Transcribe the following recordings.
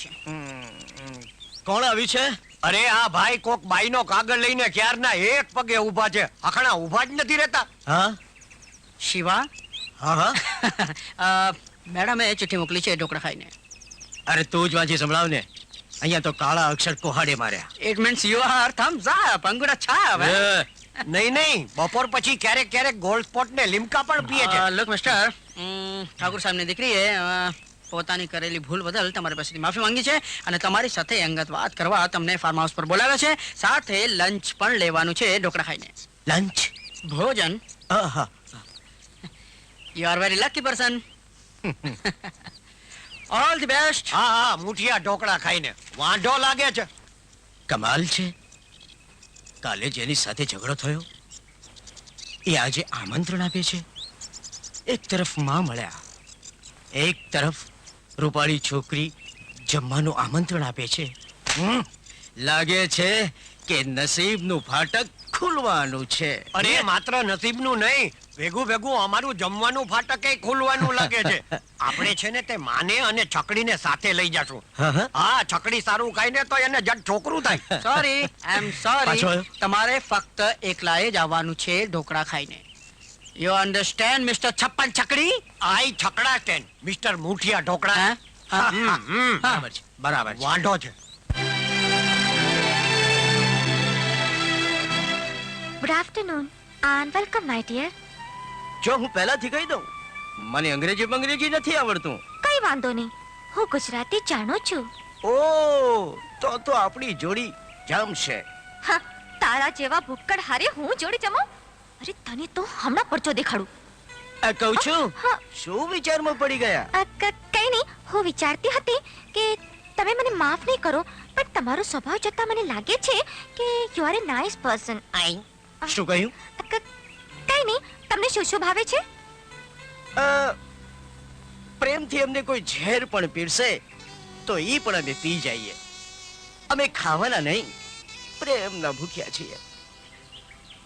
છે. કોણ આવી છે? અરે આ ભાઈ કોક બાઈનો કાગળ લઈને ક્યારના એક પગે ઊભા છે. અખણા ઊભા જ નથી રહેતા. હા? શિવા? હા હા. મેડમે ચિઠ્ઠી મોકલી છે ઢોકળા ખાઈને. અરે તું જ વાંચી સંભળાવ ને અહીંયા તો કાળા અક્ષર કોહાડે માર્યા. It means you are thumbs up અંગુડા છાપ એ, નહીં નહીં. બપોર પછી ક્યારેક ક્યારેક ગોલ્ડ સ્પોટ ને લીમકા પણ પીએ છે. લુક મિસ્ટર ઠાકુર સાહેબની દીકરીએ અ, પોતાની કરેલી ભૂલ બદલ તમારી પાસેથી માફી માંગી છે અને તમારી સાથે અંગત વાત કરવા તમને ફાર્મ હાઉસ પર બોલાવે છે. સાથે લંચ પણ લેવાનું છે ઢોકળા ખાઈને. લંચ ભોજન? You are very lucky person all the best હા હા મુઠિયા ઢોકળા ખાઈને. વાંઢો લાગે છે. કમાલ છે. કાલે જેની સાથે ઝઘડો થયો એ આજે આમંત્રણ આપે છે. એક તરફમાં મળ્યા એક તરફ રૂપાળી છોકરી જમવાનું આમંત્રણ આપે છે. લાગે છે કે નસીબનું ફાટક ખુલવાનું છે. અરે માત્ર નસીબનું નહીં ભેગું ભેગું અમારું જમવાનું ફાટકે ખુલવાનું લાગે છે. આપણે છે ને તે માને અને છકડીને સાથે લઈ જશું. હા, છકડી સારું ખાઈને તો એને જટ છોકરું થાય. સોરી આઈ એમ સોરી તમારે ફક્ત એકલાએ જ આવવાનું છે ઢોકળા ખાઈને. યુ અન્ડરસ્ટેન્ડ મિસ્ટર છપ્પન છકડી આઈ છકડા સ્ટેન્ડ મિસ્ટર મુઠિયા ઢોકળા. બરાબર છે બરાબર છે વાંઢો છે good afternoon and welcome my dear જો હું પહેલાથી કહી દઉં મને અંગ્રેજી અંગ્રેજી નથી આવડતું. કઈ વાંધો નહીં. હું ગુજરાતી જાણું છું. ઓ તો તો આપણી જોડી જમશે. હા તારા જેવા ભૂક્કડ હારે હું જોડી જમો? અરે તને તો હમણાં પરચો દેખાડું. આ કહું છું? હા. શું વિચારમાં પડી ગયા? અ, ક- કઈ નહીં. હું વિચારતી હતી કે તમે મને માફ નહીં કરો પણ તમારો સ્વભાવ જોતા મને લાગે છે કે you are a nice person શું કહ્યું? કઈ નહીં. તમને શું શું ભાવે છે? અ, પ્રેમથી અમને કોઈ ઝેર પણ પીરસે તો ઈ પણ અમે પી જઈએ. અમે ખાવાના નહીં. પ્રેમના ભૂખ્યા છીએ.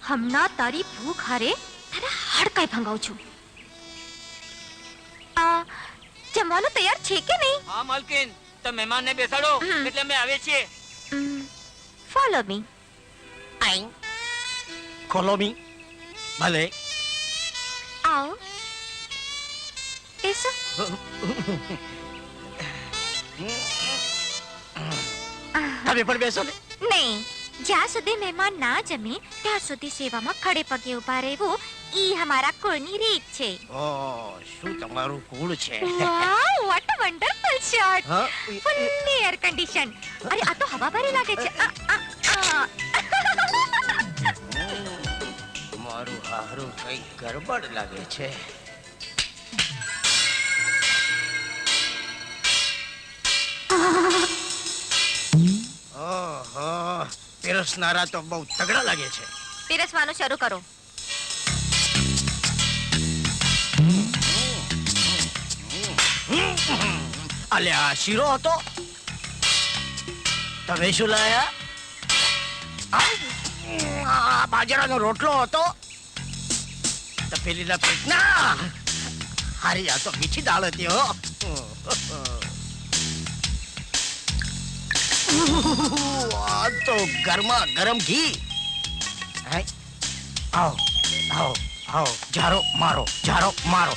હમણાં તારી ભૂખ હારે તારા હાડકાઈ ભંગાવું છું. આ જમવાનું તૈયાર છે કે નહીં? હા માલકીન તો મહેમાનને બેસાડો એટલે અમે આવે છીએ. ફોલો મી ખોલો મી ભલે. આવો. બેસો. તમે પણ બેસો ને. નહીં. જ્યાં સુધી મહેમાન ના જમે ત્યાં સુધી સેવામાં ખડે પગે ઊભા રહેવું ઈ અમારા કુળની રીત છે. ઓ શું તમારું કુળ છે? Wow what a wonderful shot હા? ફુલ્લી એર કન્ડિશન અરે આ તો હવા ભરી લાગે છે. આ, આ, આ. મારું હારું કઈ ગરબડ લાગે છે. પીરસનારા તો બહુ તગડા લાગે છે. પીરસવાનું શરૂ કરો. અલ્યા આ શીરો હતો? તમે શું લાયા? આ, આ બાજરાનો રોટલો હતો? તપેલીના પેટના હારી આ તો મીઠી દાળ હતી હો. આ તો ગરમા ગરમ ઘી? આવો આવો આવો. જારો, મારો જારો, મારો.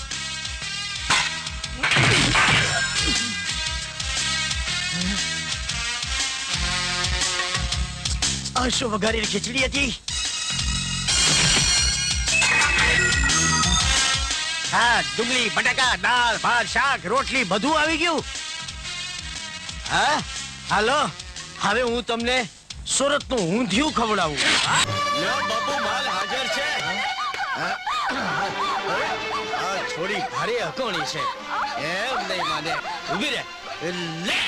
આ શું વઘારેલી ખીચડી હતી. હા, ડુંગળી, બટાકા, દાળ, ભાત, શાક, રોટલી બધું આવી ગયું. હા? હાલો. હવે હું તમને સુરતનું ઊંધિયું ખવડાવું. લ્યો બાપુ માલ હાજર છે. આ થોડી ભારે અકોણી છે. એમ નહીં માને. ઊભી રે લે.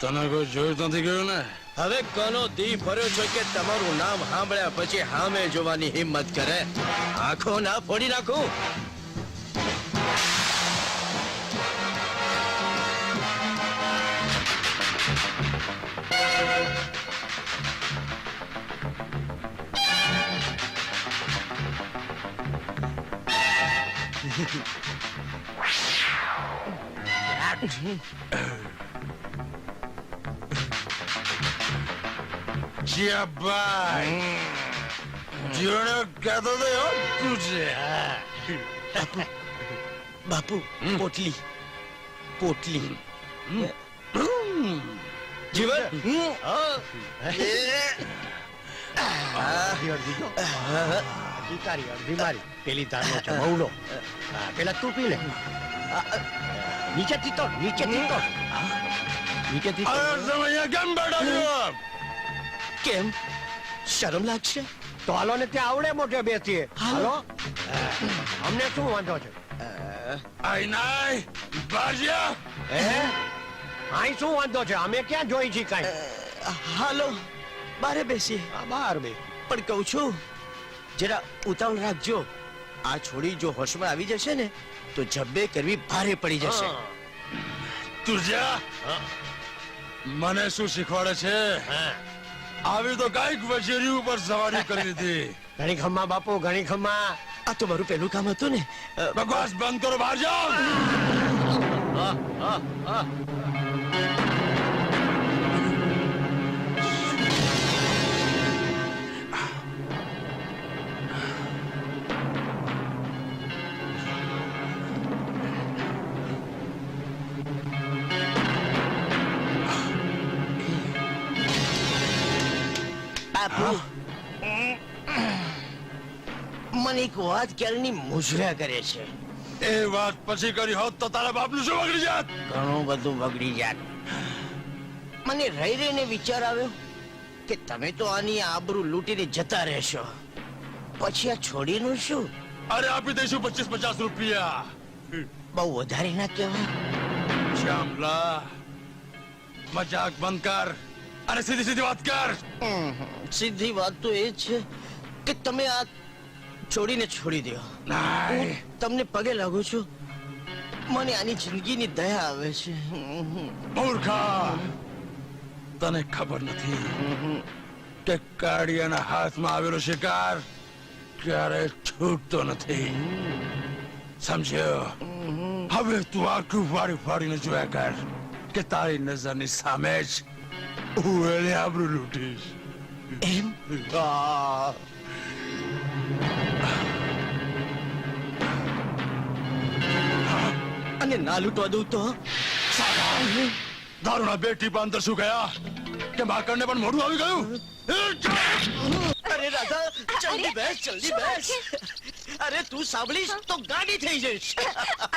તને કોઈ જોયું નથી ગયું ને? હવે કોનો દી ભર્યો છો કે તમારું નામ સાંભળ્યા પછી હામે જોવાની હિંમત કરે આખો ના ફોડી નાખું Mm-hmm. ભાઈ. જીવને કહેતો તો એવો તું છે. બાપુ પોટલી. પોટલી. જીવન? તારી અડધી મારી. પેલી તારનો છે બહુનો પેલા તું પી લે. નીચેથી તો નીચેથી તો. નીચેથી. અરે તમે અહીંયા કેમ બેઠા છો? કેમ? શરમ લાગશે? તો હાલો ને ત્યાં આવડે મોટે બેસીએ. હાલો. અમને શું વાંધો છે? આઈ નાય બાજ્યા હે? અહીં શું વાંધો છે? અમે ક્યાં જોઈ છીએ કાંઈ? હાલો બારે બેસીએ. આ બહાર બે. પણ કહું છું જરા ઉતાવળ રાખજો. આ છોડી જો હોશમાં આવી જશે ને તો જબ્બે કરવી ભારે પડી જશે. હા. તું જા હા. મને શું શીખવાડે છે? હા. આવી તો કાંઈક વચેરી ઉપર સવારી કરી લીધી ઘણી ખમ્મા બાપુ ઘણી ખમ્મા. આ તો મારું પહેલું કામ હતું ને. બકવાસ બંધ કરો બહાર જાઓ. વાત ક્યારની મુજરા કરે છે. એ વાત પછી કરી હોત તો તારા બાપનું શું બગડી જાત? ઘણું બધું બગડી જાત. મને રહી રહીને વિચાર આવ્યો કે તમે તો આની આબરૂ લૂંટીને જતા રહેશો. પછી આ છોડીનું શું? અરે આપી દઈશું પચીસ પચાસ રૂપિયા. બહુ વધારે ના કહેવાય. શ્યામલા મજાક બંધ કર અને સીધી સીધી વાત કર. સીધી વાત તો એ છે કે તમે આ છોડીને છોડી દો નાય. તમને પગે લાગુ છું. મને આની જિંદગીની દયા આવે છે. મૂર્ખા. તને ખબર નથી કે કાળિયાના હાથમાં આવેલો શિકાર ક્યારે છૂટતો નથી. સમજ્યો? હવે તું આખું ફાડી ફાડીને જોયા કર કે તારી નજરની સામે જ હું એને આબરૂ લૂંટીશ. એમ? અને ના લૂંટવા દઉં તો. દારૂના બે ટીપા અંદર શું ગયા? કે માકડને પણ મોઢું આવી ગયું? અરે રાધા જલ્દી બેસ જલ્દી બેસ. અરે તું સાંભળીશ તો ગાડી થઈ જઈશ.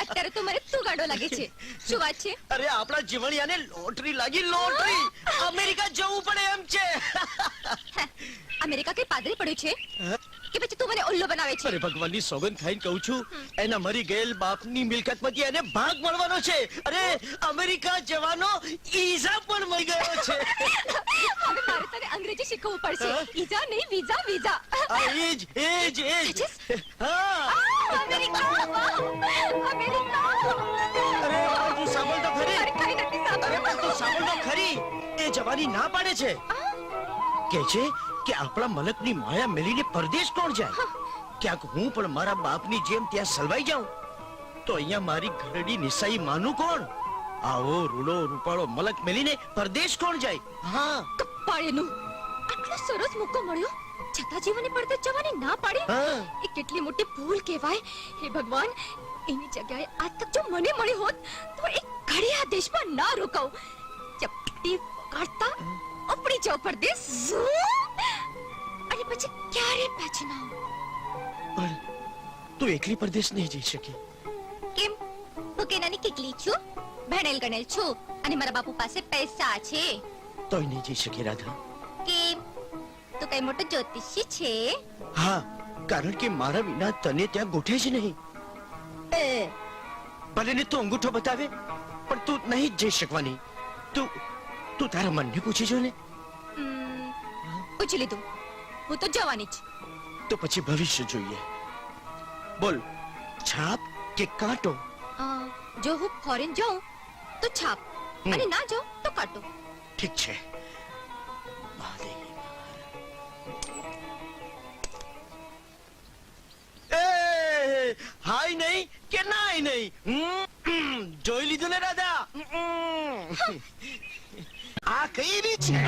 અત્યારે તો મને તું ગાડો લાગે છે? શું વાત છે? અરે આપણા જીવણિયાને લોટરી લાગી લોટરી. અમેરિકા જવું પડે એમ છે. અમેરિકા કઈ પાદરી પડ્યું છે? કે પછી તું મને ઉલ્લુ બનાવે છે? અરે ભગવાનની સોગંદ ખાઈને કહું છું એના મરી ગયેલ બાપની મિલકતમાંથી એને ભાગ મળવાનો છે. અરે અમેરિકા જવાનો ઈઝા પણ મળી ગયો છે. હવે મારે તને અંગ્રેજી શીખવવું પડશે. ઈઝા નહીં વિઝા વિઝા. આ એજ એજ એજ હા. અમેરિકા. અમેરિકા. અરે તું સાંભળ તો ખરી. મારે કઈ નથી અરે તું સાંભળ તો ખરી. એ જવાની ના પાડે છે. કે છે કે આપણા મલકની માયા મેલીને પરદેશ કોણ જાય? ક્યાંક હું પણ મારા બાપની જેમ ત્યાં સલવાઈ જાઉં. તો અહીંયા મારી ઘરડી નિસાઈ માનું કોણ? આવો રૂડો રૂપાળો મલક મેલીને પરદેશ કોણ જાય? હા. કપાળેનું. આટલો સરસ મોકો મળ્યો. છતાં જીવને પડતે જવાની ના પાડી. એ કેટલી મોટી ભૂલ કહેવાય. હે ભગવાન એની જગ્યાએ આજ તક જો મને મળી હોત તો એક ઘડી આ દેશમાં ના રોકાવ ચપટી કાઢતા ઉપડી જાવ પરદેશ. અને પછી ક્યારે પાછી ના પણ તું એકલી પરદેશ નહીં જઈ શકી. કેમ? હું કેનાની કેટલી છું? ભણેલ ગણેલ છું. અને મારા બાપુ પાસે પૈસા છે. તોય નહીં જઈ શકી રાધા. કેમ? તું કઈ મોટો જ્યોતિષી છે? હા કારણ કે મારા વિના તને ત્યાં ગોઠે જ નહીં. એ, ભલે ને તું અંગૂઠો બતાવે પણ તું નહીં જઈ શકવાની. તું તું તારા મનને પૂછી જો ને પૂછી લીધું. હું તો જવાની જ. તો પછી ભવિષ્ય જોઈએ. બોલ છાપ કે કાંટો? જો હું ફોરેન જાઉં તો છાપ. અને ના જાઉં તો કાંટો. ઠીક છે. હાય નહીં કે નાય નહીં? જોઈ લીધું ને રાધા આ કઈ રીત છે.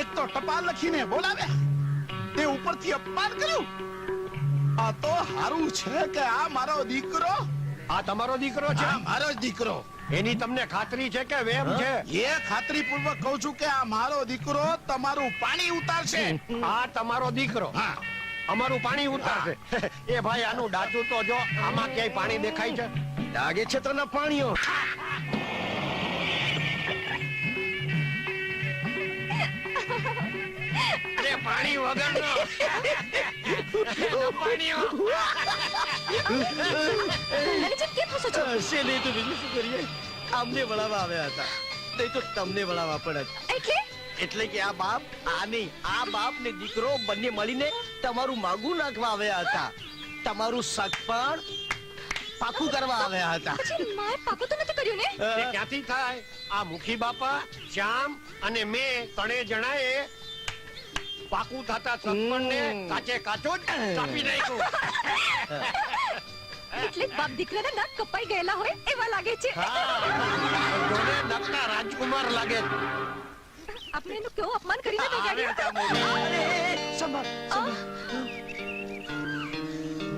એક તો ટપાલ લખીને બોલાવે. તે ઉપરથી અપમાન કર્યું. આ તો હારું છે કે આ મારો દીકરો? આ તમારો દીકરો છે? મારો જ દીકરો. એની તમને ખાતરી છે કે વેમ છે? એ ખાતરી પૂર્વક કહું છું કે આ મારો દીકરો તમારું પાણી ઉતારશે. આ તમારો દીકરો? હા. અમારું પાણી ઉતારશે. એ ભાઈ આનું ડાચું તો જો આમાં ક્યાંય પાણી દેખાય છે? લાગે છે તને પાણીઓ. પાણી વગરનો. પાણીઓ. અને કેમ હસો છો? હશે નહીં તો બીજું શું કરીએ? અમને વળાવવા આવ્યા હતા. નહીં તો તમને વળાવવા પડત એટલે? એટલે કે આ બાપ આ નહીં આ બાપ ને દીકરો બંને મળીને તમારું માગું નાખવા આવ્યા હતા. તમારું સગપણ પાકું કરવા આવ્યા હતા. મારે પાકું તો નથી કર્યું ને? ક્યાંથી થાય? આ મુખી બાપા શ્યામ અને મેં ત્રણે જણાએ પાકું થતા સત્પણને કાચે કાચો જ કાપી નાખ્યો. એટલે બાપ દીકરાના નાક કપાઈ ગયેલા હોય એવા લાગે છે. જોડે નકના રાજકુમાર લાગે. આપણે એનું કેવું અપમાન કરીને બગાડ્યું સંભાળ સંભાળ.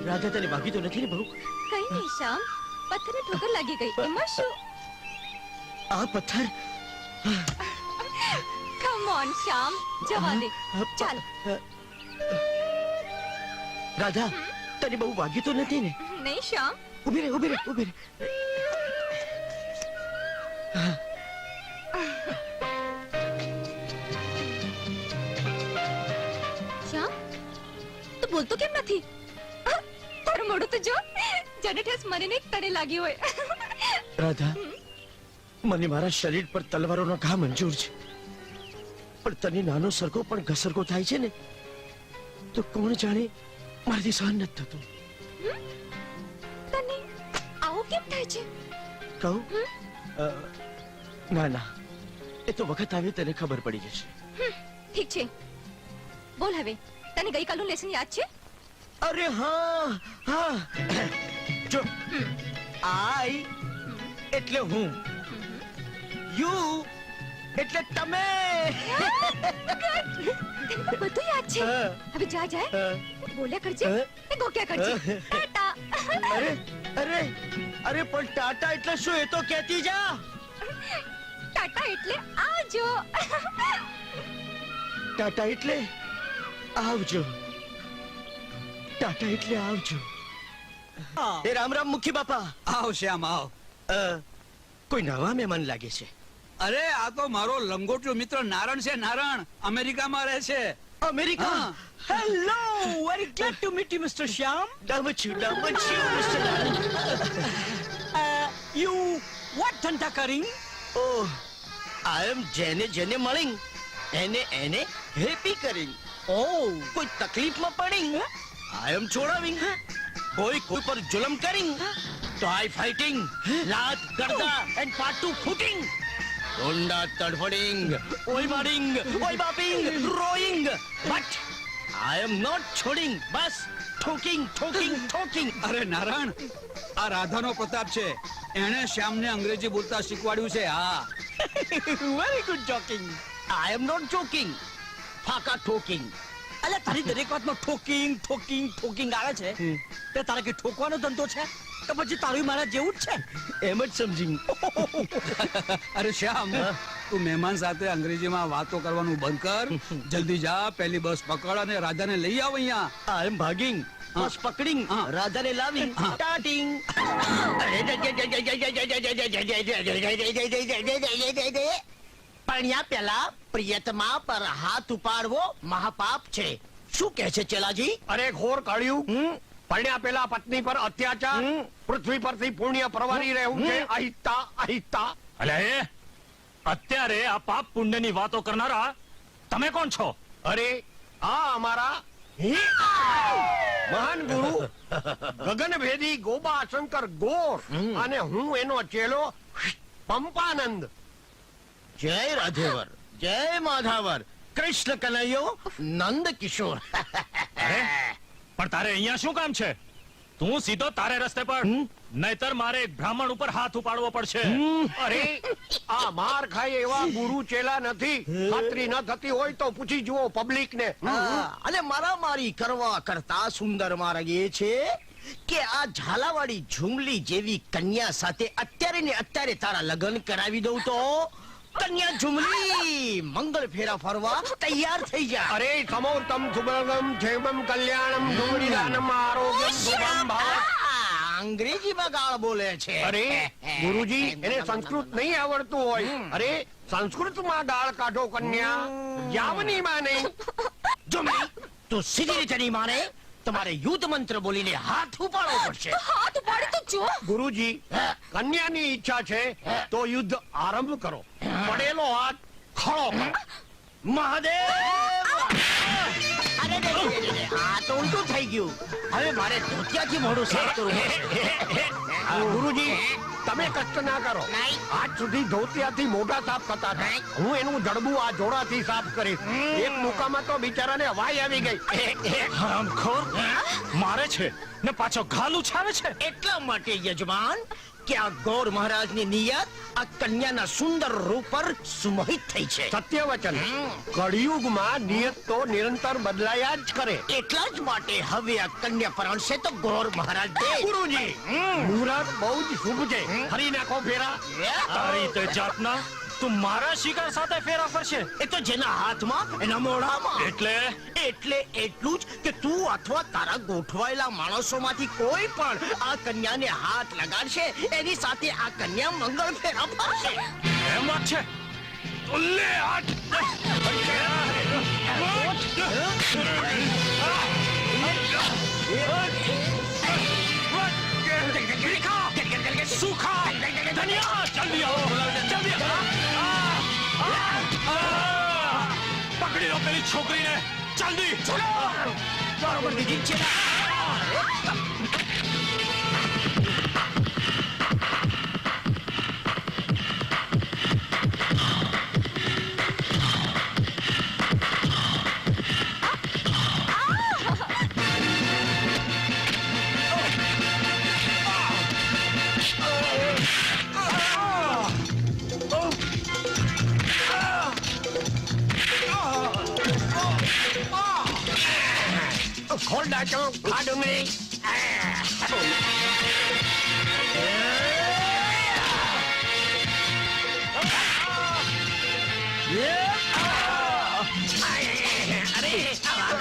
રાધા તને ભાગી તો નથી ને બહુ? કઈ નહીં શ્યામ. પથ્થરે ઠોકર લાગી ગઈ. એમાં શું? આ પથ્થર? કમ ઓન શ્યામ જવા દે. ચાલ. રાધા તને બહુ વાગ્યું તો નથી ને? નહીં શ્યામ. ઊભી રે ઊભી રે ઊભી રે શ્યામ તું બોલતો કેમ નથી? તારું મોઢું તો જો. જેને ઠેસ મને એક તને લાગી હોય. રાધા મને મારા શરીર પર તલવારોનો ઘા મંજૂર છે. પણ તને નાનો સરખો પણ ઘસરકો થાય છે ને તો કોણ જાણે મારાથી સહન નથી થતું? તને આવું કેમ થાય છે? કહું? ના ના. એ તો વખત આવે તને ખબર પડી જશે. ઠીક છે. બોલ હવે તને ગઈકાલનું લેસન યાદ છે? અરે હા હા. જો આઈ એટલે હું. યુ એટલે તમે બધું યાદ છે. હવે જા જાય બોલ્યા કરજે. ને ગોક્યા કરજે. ટાટા. અરે અરે અરે પણ ટાટા એટલે શું? એ તો કહેતી જા. ટાટા એટલે આવજો. ટાટા એટલે આવજો. ટાટા એટલે આવજો. એ રામ રામ મુખી બાપા. આવ શ્યામ આવ. કોઈ નવા મહેમાન લાગે છે? અરે આ તો મારો લંગોટિયો મિત્ર નારણ છે. નારણ અમેરિકામાં રહે છે. America? Hello very glad to meet you mister Shyam ડમચ્યુ ડમચ્યુ મિસ્ટર યુ વોટ ધંધા કરિંગ ઓહ આઈ એમ જેને જેને મળી એને એને હેપી કરી ઓ કોઈ તકલીફમાં પડી આઈ એમ છોડાવી કોઈ કોઈ પર જુલમ કરી તો આઈ ફાઇટિંગ લાત કરતા એન્ડ પાટુ ફૂટિંગ. ડોંડા તડફડિંગ ઓય મારિંગ ઓય બાપિંગ રોઈંગ બટ આઈ એમ નોટ છોડિંગ બસ ઠોકિંગ ઠોકિંગ ઠોકિંગ અરે નારાયણ આ રાધાનો પ્રતાપ છે. એણે શ્યામને અંગ્રેજી બોલતા શીખવાડ્યું છે હા. Very good joking I am not joking ફાકા ઠોકિંગ અલ્યા તારી દરેક વાતમાં ઠોકિંગ ઠોકિંગ ઠોકિંગ આવે છે તે તારે કે ઠોકવાનો ધંધો છે તો પછી તારું મારા જેવું જ છે એમ જ સમજી અરે શ્યામ તું મહેમાન સાથે અંગ્રેજીમાં વાતો કરવાનું બંધ કર જલ્દી જા પહેલી બસ પકડ અને રાધાને લઈ આવ અહીંયા આઈ એમ ભાગિંગ બસ પકડિંગ હા. રાધાને લાવી. સ્ટાર્ટિંગ પણ્યા પેલા પ્રિયતમા પર હાથ ઉપાડવો મહાપાપ છે. શું કહે છે ચેલાજી? અરે ઘોર હમ? પરણ્યા પેલા પત્ની પર અત્યાચાર પૃથ્વી પરથી પુણ્ય પ્રવાહી રહેવું છે. અહિતા આહિસ્તા અલે અત્યારે આ પાપ પુણ્યની વાતો કરનારા તમે કોણ છો? અરે આ અમારા મહાન ગુરુ ગગનભેદી ગોબા શંકર ગોર અને હું એનો ચેલો પંપાનંદ. જય રાધેવર જય માધાવર કૃષ્ણ કનૈયો નંદ કિશોર. અરે પણ તારે અહીંયા શું કામ છે? તું સીધો તારે રસ્તે પર. નહીતર મારે એક બ્રાહ્મણ ઉપર હાથ ઉપાડવો પડશે. અરે આ માર ખાય એવા ગુરુ ચેલા નથી. ખાતરી ન થતી હોય તો પૂછી જુઓ પબ્લિક ને અને મારા મારી કરવા કરતા સુંદર માર્ગ એ છે કે આ ઝાલાવાડી ઝુમલી જેવી કન્યા સાથે અત્યારે ને અત્યારે તારા લગ્ન કરાવી દઉં તો કન્યા ઝુમલી મંગળ ફેરા ફરવા તૈયાર થઈ જા અરે સમોતમ સુબલગમ ક્ષેમમ કલ્યાણમ ડુમરીદાનમ આરોગ્યમ શુભમ અંગ્રેજીમાં ગાળ બોલે છે અરે ગુરુજી એને સંસ્કૃત નહીં આવડતું હોય અરે સંસ્કૃતમાં ગાળ કાઢો કન્યા યાવની માં નહીં ઝુમલી તું સીધી રીતે નહીં માને તમારે યુદ્ધ મંત્ર બોલીને હાથ ઉપાડવો પડશે. હાથ ઉપાડી તો જો. ગુરુજી કન્યાની ઈચ્છા છે તો યુદ્ધ આરંભ કરો. પડેલો હાથ ખળો કરો. મહાદેવ! અરે રે રે રે રે, આ તો ઉલટું થઈ ગયું. હવે મારે ધોતિયાથી મોઢું સાફ કરવું પડશે. ગુરુજી તમે કષ્ટ ના કરો. આજ સુધી ધોતિયાથી મોઢા સાફ કરતા હતા. હું એનું જડબું આ જોડાથી સાફ કરીશ. એક મુકામાં તો બિચારાને વાય આવી ગઈ. હરામખોર. મારે છે ને પાછો ઘાલ ઉછાવે છે? એટલા માટે યજમાન કે આ ગૌર મહારાજની નિયત આ કન્યાના સુંદર રૂપ પર સુમોહિત થઈ છે સત્ય વચન કળિયુગમાં નિયત તો નિરંતર બદલાયા જ કરે એટલા જ માટે હવે આ કન્યા પરણશે તો ગૌર મહારાજ દે। ગુરુજી મુહૂર્ત બહુ જ શુભ છે। ફરી નાખો ફેરા। તારી તે જાતના તું મારા શિકાર સાથે ફેરા ફરશે એ તો જેના હાથમાં એના મોઢામાં એટલે એટલે એટલું જ કે તું અથવા તારા ગોઠવાયેલા માણસોમાંથી કોઈ પણ આ કન્યાને હાથ લગાડશે એની સાથે આ કન્યા મંગળ ફેરા ફરશે એમ વાત છે લે હાથ સૂખા, આવો, જલ્દી આવો. 이 초그린의 짠디! 저놈! 여러분들 믿지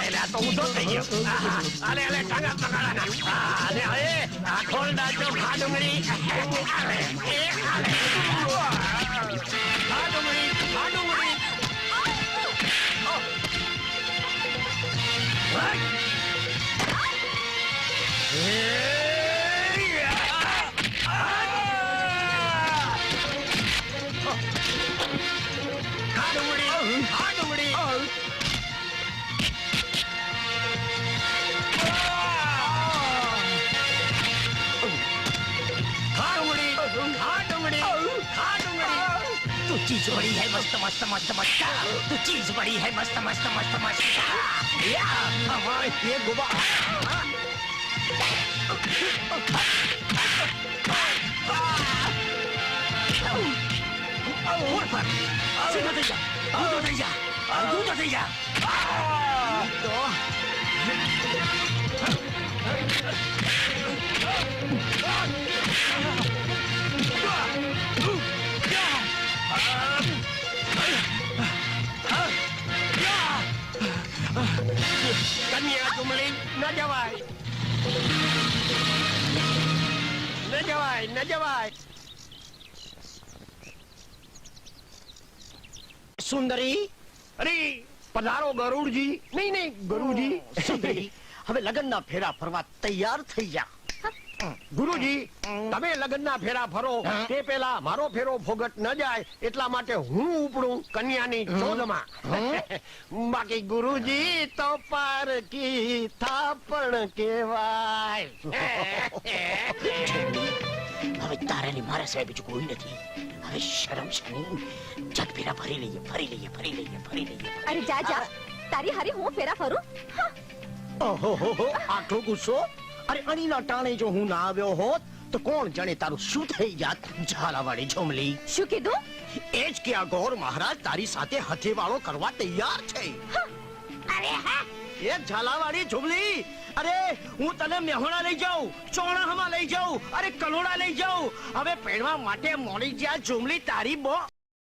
આ તો ઊંધો થઈ ગયો અરે અરે ટાંગા પકડાના અરે હવે આ ખોલ ડાચો ખા ડુંગળી ખા ડુંગળી ખા ડુંગળી ખા あはいあ કન્યા ડુંગળી ન જવાય ન જવાય ન જવાય સુંદરી અરે પધારો ગરુડજી નહીં નહીં ગરુડજી સુંદરી હવે લગ્નના ફેરા ફરવા તૈયાર થઈ જા ગુરુજી તમે લગ્નના ફેરા ફરો. તે પેલા મારો ફેરો ફોગટ ન જાય એટલા માટે હું ઉપડું કન્યાની શોધમાં બાકી ગુરુજી તો પારકી થાપણ કેવાય હવે તારાની મારા સાહેબ બીજું કોઈ નથી. હવે શરમ શરમ જગ ફેરા ફરી લઈએ ફરી લઈએ ફરી લઈએ ફરી લઈએ. અરે જા જા. તારી હારી હું ફેરા ફરું? ઓહો આટલો ગુસ્સો? અરે અણીના ટાણે જો હું ના આવ્યો હોત તો કોણ જાણે તારું શું થઈ જાત? ઝાલાવાળી ઝોમલી શું કીધું? એ જ કે આ ગોર મહારાજ તારી સાથે હથેવાળો કરવા તૈયાર છે. અરે હા. એ ઝાલાવાળી ઝુમલી અરે હું તને મેહોણા લઈ જાઉં ચોણાહમાં લઈ જાઉં અરે કલોડા લઈ જાઉં. હવે પહેરવા માટે મોડી જ્યાં ઝુમલી તારી બો